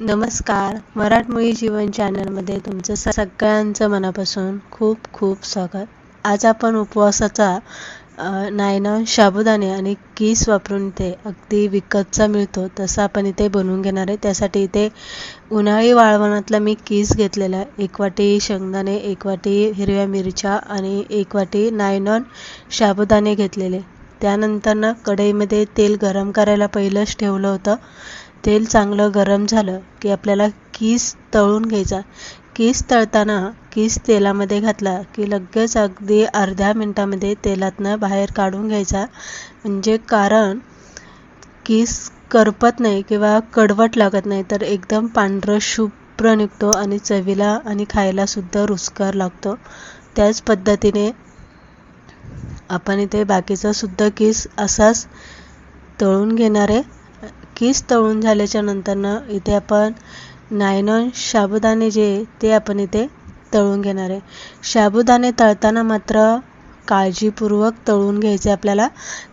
नमस्कार. मराठमोळी जीवन चॅनलमध्ये तुमचं सगळ्यांचं मनापासून खूप खूप स्वागत. आज आपण उपवासाचा नायनॉन नायनं साबुदाणे आणि कीस वापरून ते अगदी विकतचा मिळतो तसं आपण इथे बनवून घेणार आहे. त्यासाठी इथे उन्हाळी वाळवणातला मी कीस घेतलेला आहे. एक वाटी शेंगदाणे एक वाटी हिरव्या मिरच्या आणि एक वाटी नायनॉन साबुदाणे घेतलेले. त्यानंतर ना कढईमध्ये तेल गरम करायला पहिलंच ठेवलं होतं. तेल चांगलं गरम झालं की आपल्याला कीस तळून घ्यायचा. कीस तळताना कीस तेलामध्ये घातला की लगेच अगदी अर्ध्या मिनटामध्ये तेलातनं बाहेर काढून घ्यायचा. म्हणजे कारण कीस करपत नाही किंवा कडवट लागत नाही तर एकदम पांढरं शुभ्र निघतो आणि चवीला आणि खायलासुद्धा रुचकर लागतो. त्याच पद्धतीने आपण इथे बाकीचा सुद्धा कीस असाच तळून घेणार आहे कीस तळून झाल्याच्या नंतरनं इथे आपण नायनॉन साबुदाणे जे आहे ते आपण इथे तळून घेणार आहे. साबुदाणे तळताना मात्र काळजीपूर्वक तळून घ्यायचे आपल्याला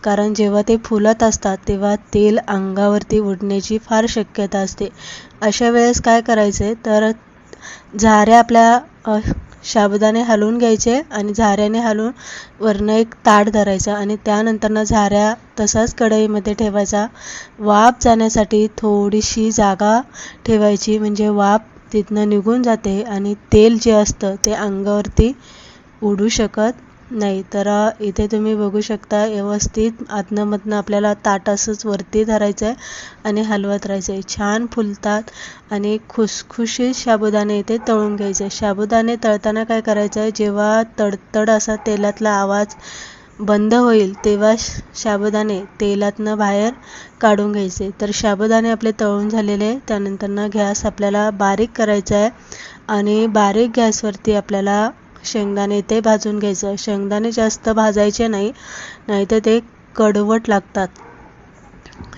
कारण जेव्हा ते फुलत असतात तेव्हा तेल अंगावरती उडण्याची फार शक्यता असते. अशा वेळेस काय करायचे तर झाऱ्या आपल्या साबुदाणे हलवून घ्यायचे आणि झाऱ्याने हलवून वरनं एक ताट धरायचं आणि त्यानंतरनं झाऱ्या तसाच कढईमध्ये ठेवायचा. वाफ जाण्यासाठी थोडीशी जागा ठेवायची म्हणजे वाफ तिथनं निघून जाते आणि तेल जे असतं ते अंगावरती उडू शकत नाही तर इथे तुम्ही बघू शकता व्यवस्थित आतनमधनं आपल्याला ताट असंच वरती धरायचं आहे आणि हलवत राहायचं आहे छान फुलतात आणि खुसखुशीत साबुदाणे इथे तळून घ्यायचे साबुदाणे तळताना काय करायचं आहे जेव्हा तडतड असा तेलातला आवाज बंद होईल तेव्हा श- साबुदाणे तेलातनं बाहेर काढून घ्यायचे तर साबुदाणे आपले तळून झालेले आहे. त्यानंतरनं गॅस आपल्याला बारीक करायचा आहे आणि बारीक गॅसवरती आपल्याला शेंगदाणे ते भाजून घ्यायचं. शेंगदाणे जास्त भाजायचे नाही नाहीतर ते कडवट लागतात.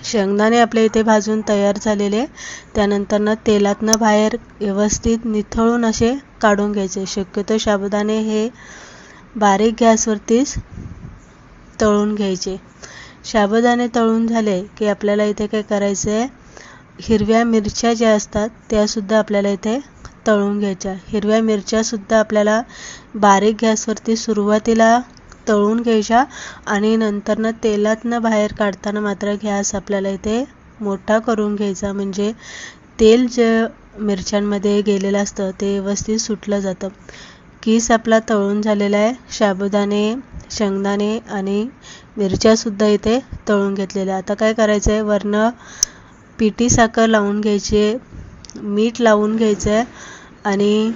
शेंगदाणे आपल्या इथे भाजून तयार झालेले त्यानंतरनं तेलातनं बाहेर व्यवस्थित निथळून असे काढून घ्यायचे. शक्यतो साबुदाणे हे बारीक गॅसवरतीच तळून घ्यायचे. साबुदाणे तळून झाले की आपल्याला इथे काय करायचं आहे हिरव्या मिरच्या ज्या असतात त्यासुद्धा आपल्याला इथे तळून घ्यायच्या. हिरव्या मिरच्यासुद्धा आपल्याला बारीक गॅसवरती सुरुवातीला तळून घ्यायच्या आणि नंतरनं तेलातनं बाहेर काढताना मात्र गॅस आपल्याला इथे मोठा करून घ्यायचा. म्हणजे तेल जे मिरच्यांमध्ये गेलेलं असतं ते व्यवस्थित सुटलं जातं. कीस आपला तळून झालेला आहे. साबुदाणे शेंगदाणे आणि मिरच्यासुद्धा इथे तळून घेतलेल्या. आता काय करायचं आहे वरनं पिठी साखर लावून घ्यायची आहे. मीठ लावून घ्यायचं आहे आणि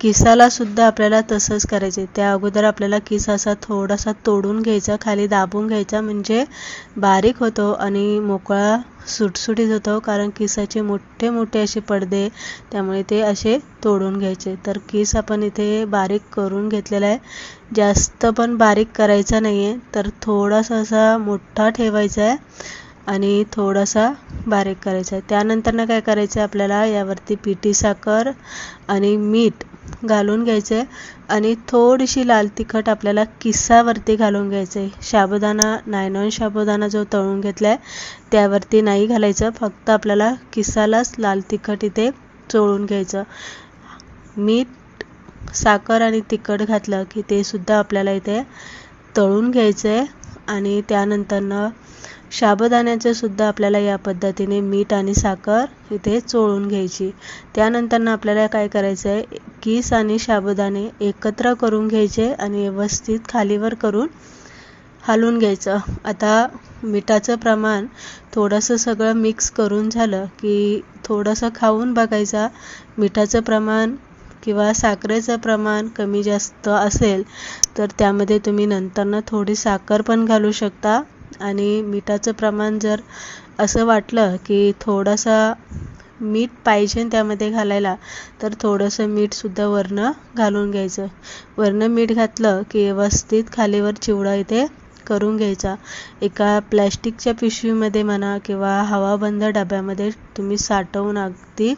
किसालासुद्धा आपल्याला तसंच करायचं आहे त्या अगोदर आपल्याला किस असा थोडासा तोडून घ्यायचा खाली दाबून घ्यायचा म्हणजे बारीक होतो आणि मोकळा सुटसुटीत होतो कारण किसाचे मोठे मोठे असे पडदे त्यामुळे ते असे तोडून घ्यायचे. तर किस आपण इथे बारीक करून घेतलेला आहे. जास्त पण बारीक करायचा नाही आहे तर थोडासा असा मोठा ठेवायचा आहे. आणि थोडासा बारीक करायचा आहे. त्यानंतरनं काय करायचं आहे आपल्याला? यावरती पिठी साखर आणि मीठ घालून घ्यायचं आहे. आणि थोडीशी लाल तिखट आपल्याला किस्सावरती घालून घ्यायचं आहे. साबुदाणा नायनॉन साबुदाणा जो तळून घेतला आहे त्यावरती नाही घालायचं. फक्त आपल्याला किस्सालाच लाल तिखट इथे चोळून घ्यायचं. मीठ साखर आणि तिखट घातलं की ते सुद्धा आपल्याला इथे तळून घ्यायचं आहे. आणि त्यानंतरनं साबुदाण्याचं सुद्धा आपल्याला या पद्धतीने मीठ आणि साखर इथे चोळून घ्यायची. त्यानंतरनं आपल्याला काय करायचं आहे कीस आणि साबुदाणे एकत्र करून घ्यायचे आणि व्यवस्थित खालीवर करून हलवून घ्यायचं. आता मिठाचं प्रमाण थोडंसं सगळं मिक्स करून झालं की थोडंसं खाऊन बघायचा मिठाचं प्रमाण किंवा साखरेचं प्रमाण कमी जास्त असेल तर त्यामध्ये तुम्ही नंतरनं थोडी साखर पण घालू शकता. आणि मिठाचं प्रमाण जर असं वाटलं की थोडासा मीठ पाहिजे त्यामध्ये घालायला तर थोडंसं मीठसुद्धा वरनं घालून घ्यायचं. वरनं मीठ घातलं की व्यवस्थित खालीवर चिवडा इथे करून घ्यायचा. एका प्लॅस्टिकच्या पिशवीमध्ये म्हणा किंवा हवाबंद डब्यामध्ये तुम्ही साठवून अगदी